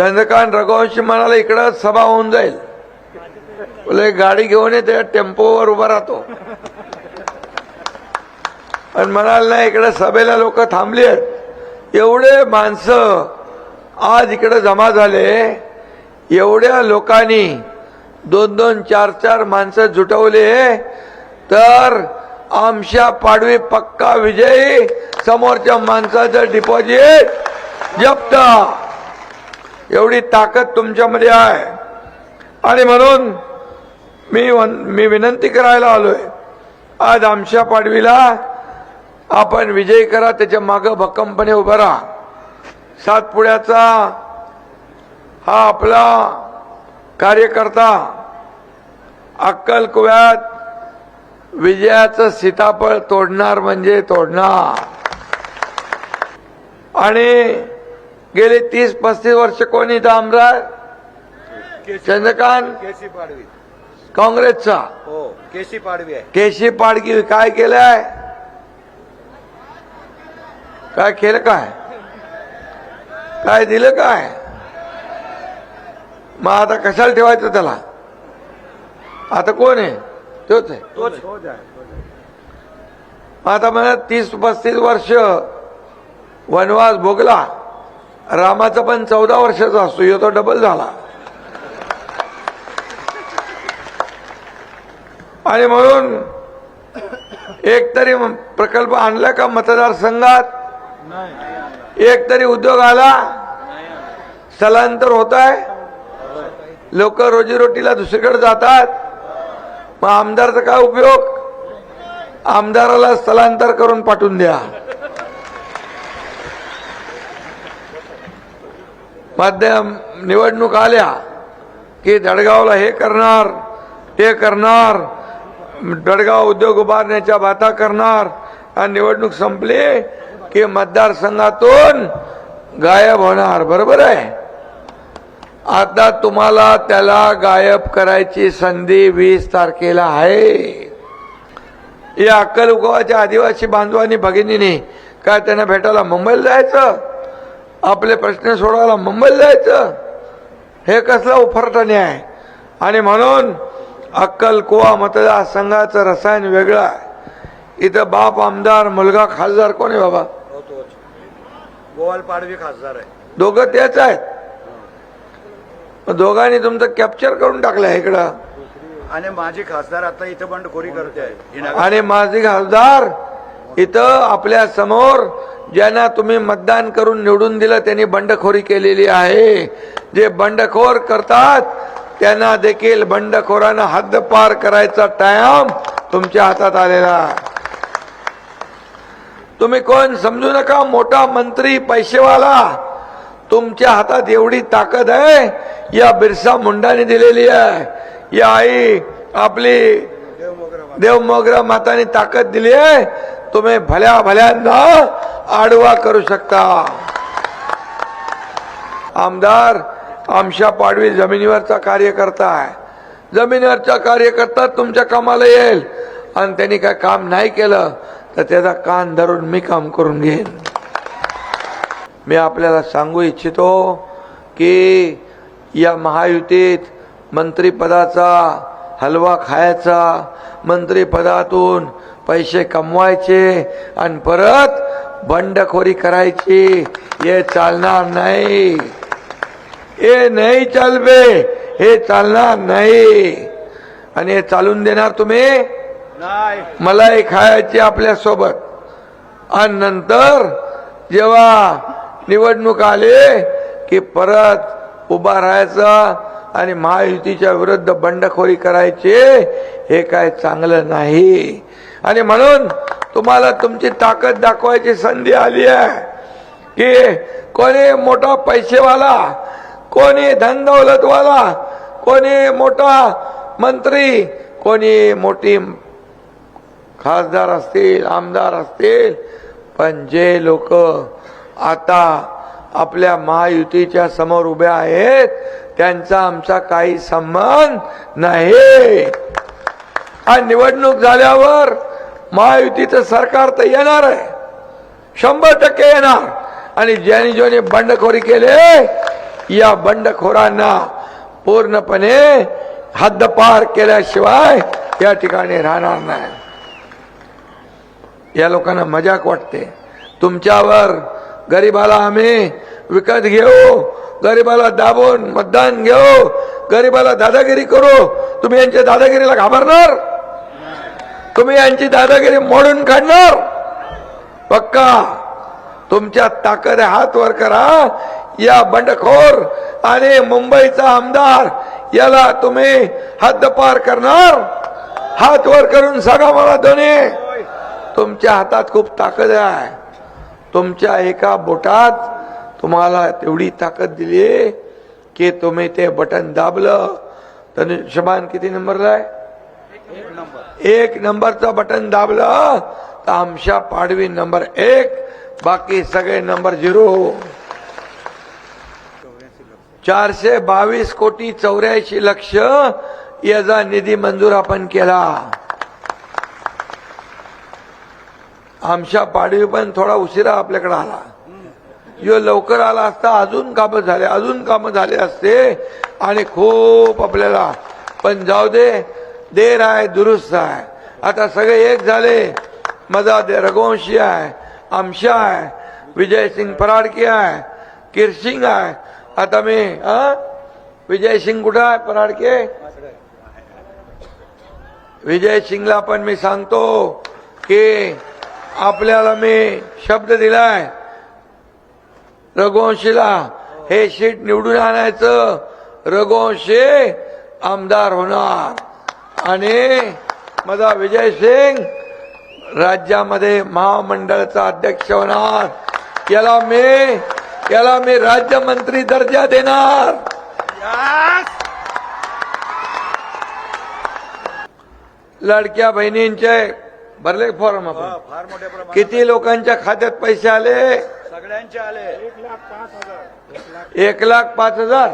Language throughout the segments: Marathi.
चंद्रकांत रघुवंशी म्हणाला इकडं सभा होऊन जाईल. बोले गाडी घेऊन येते टेम्पोवर उभा राहतो. पण म्हणाल नाही इकडे सभेला लोक थांबली आहेत. एवढे माणसं आज इकडे जमा झाले एवढ्या लोकांनी दोन दोन चार चार माणसं जुटवले तर आमच्या पाडवी पक्का विजयी समोरच्या माणसाचं डिपॉझिट जप्त. एवढी ताकद तुमच्यामध्ये आहे. आणि म्हणून मी मी विनंती करायला आलोय. आज आमच्या पाडवीला आपण विजयी करा त्याच्या मागं भक्कमपणे उभं राहा. सातपुड्याचा हा आपला कार्यकर्ता अक्कल कुव्यात विजयाचं सीताफळ तोडणार म्हणजे तोडणार. आणि गेले तीस पस्तीस वर्ष कोणी आमदार चंद्रकांत? केसी पाडवी. काँग्रेसचा. हो केसी पाडवी आहे. केशी पाडकी काय केलंय? काय केलं काय? काय दिलं काय? मग आता कशाला ठेवायचं त्याला? आता कोण आहे? तोच आहे. तोच आता मला तीस पस्तीस वर्ष वनवास भोगला. रामाचा पण चौदा वर्षाचा असतो यो तो डबल झाला. आणि म्हणून एक तरी प्रकल्प आणला का मतदारसंघात? एक तरी उद्योग आला? स्थलांतर होत आहे लोक रोजीरोटीला दुसरीकडे जातात? मग आमदारचा काय उपयोग? आमदाराला स्थलांतर करून पाठवून द्या. माध्यम निवडणूक आल्या की दडगावला हे करणार ते करणार दडगाव उद्योग उभारण्याच्या बाता करणार आणि निवडणूक संपली की मतदारसंघातून गायब होणार. बरोबर आहे? आता तुम्हाला त्याला गायब करायची संधी वीस तारखेला आहे. या अक्कल उगवाच्या आदिवासी बांधवांनी भगिनीने काय त्यांना भेटायला मुंबईला जायचं? आपले प्रश्न सोडवायला मुंबईला जायचं? हे कसलं उफरटणे आहे आणि म्हणून अक्कल कुवा मतदारसंघाचं रसायन वेगळं आहे. इथं बाप आमदार मुलगा खासदार कोण आहे बाबा? गोवाल पाडवी खासदार आहे. दोघं तेच आहेत. दोघांनी तुमचं कॅप्चर करून टाकलं इकडं. आणि माझी खासदार आता इथं बंडखोरी करते आणि माझे खासदार इथं आपल्यासमोर ज्यांना तुम्ही मतदान करून निवडून दिलं त्यांनी बंडखोरी केलेली आहे. जे बंडखोर करतात त्यांना देखील बंडखोरांना हद्दपार करायचा टाइम तुमच्या हातात आलेला. तुम्ही कोण? समजू नका मोठा मंत्री पैसेवाला. तुमच्या हातात एवढी ताकद आहे. या बिरसा मुंडाने दिलेली आहे. या आई आपली देव मोगरा देव मोगरा माताने ताकद दिली आहे. तुम्ही भल्या भल्यांना आडवा करू शकता. आमदार आमच्या पाडवी जमिनीवरचा कार्यकर्ता आहे. जमिनीवरचा कार्यकर्ता तुमच्या कामाला येईल. आणि त्यांनी काय काम नाही केलं तर त्याचा कान धरून मी काम करून घेईन. मी आपल्याला सांगू इच्छितो की या महायुतीत मंत्रिपदाचा हलवा खायचा मंत्रिपदातून पैसे कमवायचे आणि परत बंडखोरी करायची. हे चालणार नाही. हे नाही चालवे. हे चालणार नाही. आणि हे चालून देणार तुम्ही? नाही. मलाई खायची आपल्यासोबत. आणि नंतर जेव्हा निवडणूक आले की परत उभा राहायचं आणि महायुतीच्या विरुद्ध बंडखोरी करायची हे काय चांगलं नाही. आणि म्हणून तुम्हाला तुमची ताकद दाखवायची संधी आली आहे की कोणी मोठा पैसेवाला कोणी धनदौलतवाला कोणी मोठा मंत्री कोणी मोठी खासदार असतील आमदार असतील पण जे लोक आता आपल्या महायुतीच्या समोर उभे आहेत त्यांचा आमचा काही संबंध नाही. आणि निवडणूक झाल्यावर महायुतीचं सरकार तर येणार आहे. शंभर टक्के येणार. आणि ज्यांनी ज्यांनी बंडखोरी केले या बंडखोरांना पूर्णपणे हद्दपार केल्याशिवाय या ठिकाणी राहणार नाही. या लोकांना मजाक वाटते. तुमच्यावर गरीबाला आम्ही विकत घेऊ गरीबाला दाबून मतदान घेऊ गरीबाला दादागिरी करू. तुम्ही यांच्या दादागिरीला घाबरणार? तुम्ही यांची दादागिरी मोडून काढणार. पक्का. तुमच्या ताकद हात वर करा. या बंडखोर आणि मुंबईचा आमदार याला तुम्ही हद्दपार करणार. हात वर करून सांगा मला दोन्ही. तुमच्या हातात खूप ताकद आहे. तुमच्या एका बोटात तुम्हाला तेवढी ताकद दिली की तुम्ही ते बटन दाबलं. धनुष्यबाण किती नंबरला आहे? एक नंबरचं बटन दाबलं तर आमच्या पाडवी नंबर एक बाकी सगळे नंबर झिरो. चारशे बावीस कोटी चौऱ्याऐंशी लक्ष याचा निधी मंजूर आपण केला. आमच्या पाडवी पण थोडा उशिरा आपल्याकडे आला. यो लवकर आला असता अजून कामं झाले अजून कामं झाले असते आणि खूप आपल्याला. पण जाऊ दे देर आहे दुरुस्त आहे. आता सगळे एक झाले. मजा दे रघुवंशी आहे आमशा आहे विजय सिंग आहे किरसिंग आहे. आता मी हा विजय सिंग कुठं आहे पराडके? विजय सिंगला पण मी सांगतो की आपल्याला मी शब्द दिलाय. रघुवंशीला हे सीट निवडून आणायचं. रघुवंशी आमदार होणार. आणि माझा विजय सिंग राज्यामध्ये महामंडळाचा अध्यक्ष होणार. याला मी याला मी राज्यमंत्री दर्जा देणार. लाडक्या बहिणींचे भरले फॉर्म आपण. किती लोकांच्या खात्यात पैसे आले? सगळ्यांचे आले. एक लाख पाच हजार.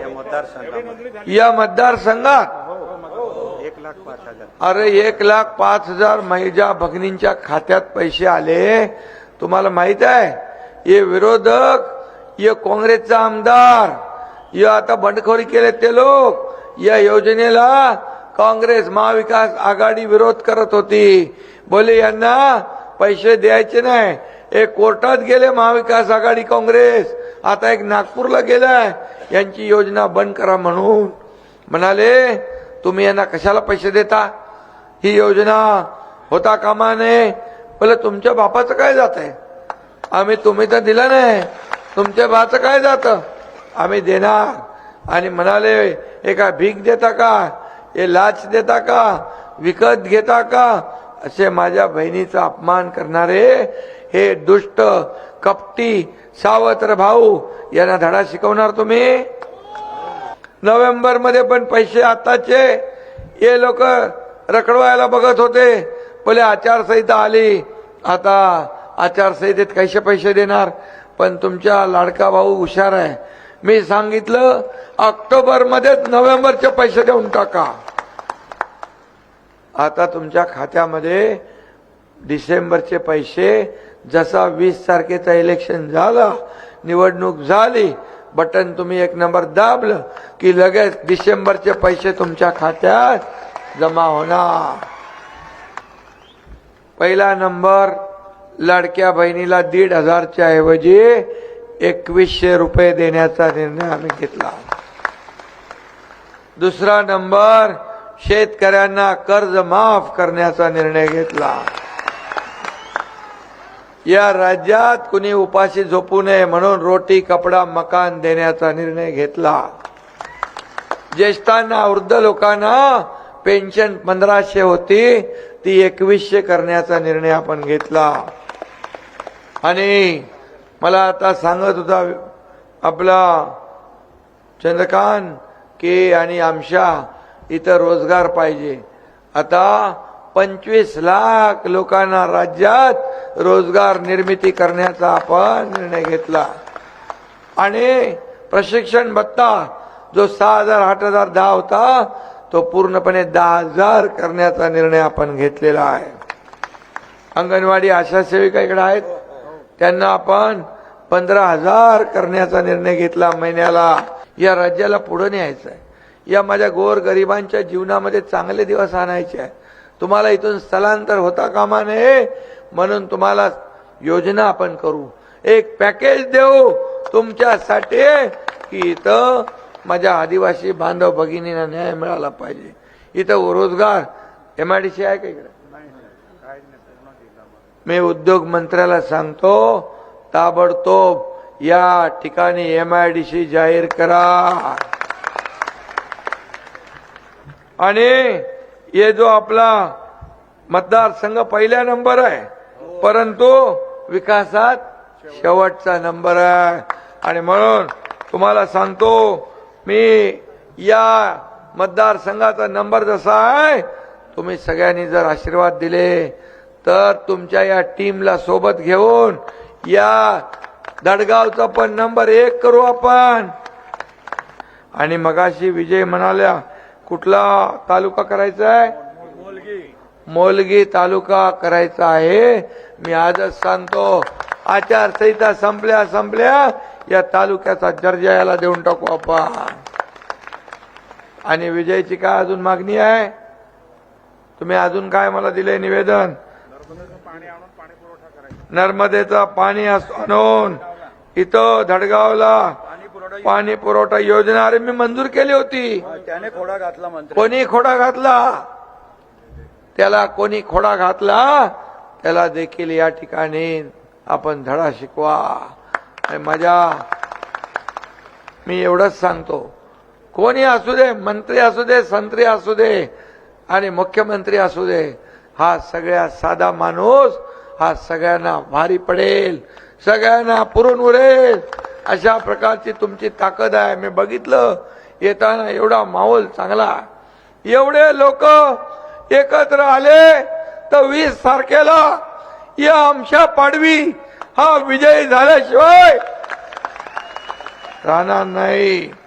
या मतदारसंघामध्ये. या मतदारसंघात एक लाख पाच हजार अरे एक लाख पाच हजार महिजा भगिनींच्या खात्यात पैसे आले. तुम्हाला माहीत आहे? ये विरोधक ये काँग्रेसचा आमदार ये आता बंडखोरी केले ते लोक. या योजनेला काँग्रेस महाविकास आघाडी विरोध करत होती. बोले यांना पैसे द्यायचे नाही. एक कोर्टात गेले महाविकास आघाडी काँग्रेस. आता एक नागपूरला गेलाय. यांची योजना बंद करा म्हणून. म्हणाले तुम्ही यांना कशाला पैसे देता? ही योजना होता कामा नये. बोले तुमच्या बापाचं काय जात आहे आम्ही तुम्ही तर दिलं नाही. तुमच्या बाचं काय जातं? आम्ही देणार. आणि म्हणाले एका भीक देता का? हे लाच देता का? विकत घेता का? असे माझ्या बहिणीचा अपमान करणारे हे दुष्ट कपटी सावत्र भाऊ यांना धडा शिकवणार तुम्ही? नोव्हेंबरमध्ये पण पैसे आताचे. हे लोक रखडवायला बघत होते. पहिले आचारसंहिता आली. आता आचारसंहितेत कैसे पैसे देणार? पण तुमच्या लाडका भाऊ हुशार आहे. मी सांगितलं ऑक्टोबरमध्येच नोव्हेंबरचे पैसे देऊन टाका. आता तुमच्या खात्यामध्ये डिसेंबरचे पैसे जसा वीस तारखेचा इलेक्शन झाला निवडणूक झाली बटन तुम्ही एक नंबर दाबलं की लगेच डिसेंबरचे पैसे तुमच्या खात्यात जमा होणार. पहिला नंबर लाडक्या बहिणीला दीड हजारच्या ऐवजी एकवीसशे रुपये देण्याचा निर्णय आम्ही घेतला. दुसरा नंबर शेतकऱ्यांना कर्ज माफ करण्याचा निर्णय घेतला. या राज्यात कुणी उपाशी झोपू नये म्हणून रोटी कपडा मकान देण्याचा निर्णय घेतला. ज्येष्ठांना वृद्ध लोकांना पेन्शन पंधराशे होती ती एकवीसशे करण्याचा निर्णय आपण घेतला. आणि मला आता सांगत होता आपला चंद्रकांत की आणि आमशा इथं रोजगार पाहिजे. आता पंचवीस लाख लोकांना राज्यात रोजगार निर्मिती करण्याचा आपण निर्णय घेतला. आणि प्रशिक्षण भत्ता जो सहा हजार आठ हजार दहा होता तो पूर्णपणे दहा हजार करण्याचा निर्णय आपण घेतलेला आहे. अंगणवाडी आशा सेविका इकडे आहेत. त्यांना आपण पंधरा हजार करण्याचा निर्णय घेतला महिन्याला. या राज्याला पुढे न्यायचं आहे या माझ्या गोर गरिबांच्या जीवनामध्ये चांगले दिवस आणायचे आहे तुम्हाला इथून स्थलांतर होता कामा नये म्हणून तुम्हाला योजना आपण करू. एक पॅकेज देऊ तुमच्यासाठी की इथं माझ्या आदिवासी बांधव भगिनींना न्याय मिळाला पाहिजे. इथं रोजगार एम आय डी सी आहे का इकडे? मी उद्योग मंत्र्याला सांगतो ताबडतोब या ठिकाणी एम आय डी सी जाहीर करा. आणि ये जो आपला मतदारसंघ पहिला नंबर आहे परंतु विकासात शेवटचा नंबर आहे. आणि म्हणून तुम्हाला सांगतो मी या मतदारसंघाचा नंबर जसा आहे तुम्ही सगळ्यांनी जर आशीर्वाद दिले तर तुमच्या या टीमला सोबत घेऊन या दडगावचा पण नंबर एक करू आपण. आणि मगाशी विजय म्हणाल्या कुठला तालुका करायचा आहे? मोलगी तालुका करायचा आहे. मी आजच सांगतो आचारसंहिता संपल्या संपल्या. या तालुक्याचा दर्जा याला देऊन टाकू आपण. आणि विजयची काय अजून मागणी आहे? तुम्ही अजून काय मला दिले निवेदन? नर्मदेचा पाणी आणून इथं धडगावला पाणी पुरवठा योजना अरे मी मंजूर केली होती. त्याने खोडा घातला कोणी खोडा घातला? त्याला कोणी खोडा घातला? त्याला देखील या ठिकाणी आपण धडा शिकवा. आणि माझ्या मी एवढंच सांगतो. कोणी असू दे मंत्री असू दे संत्री असू दे आणि मुख्यमंत्री असू दे हा सगळ्यात साधा माणूस हा सगळ्यांना भारी पडेल. सगळ्यांना पुरून उरेल. अशा प्रकारची तुमची ताकद आहे. मी बघितलं. येताना एवढा माहोल चांगला. एवढे लोक एकत्र आले तर वीस तारखेला या आमच्या पाडवी हा विजय झाल्याशिवाय राहणार नाही.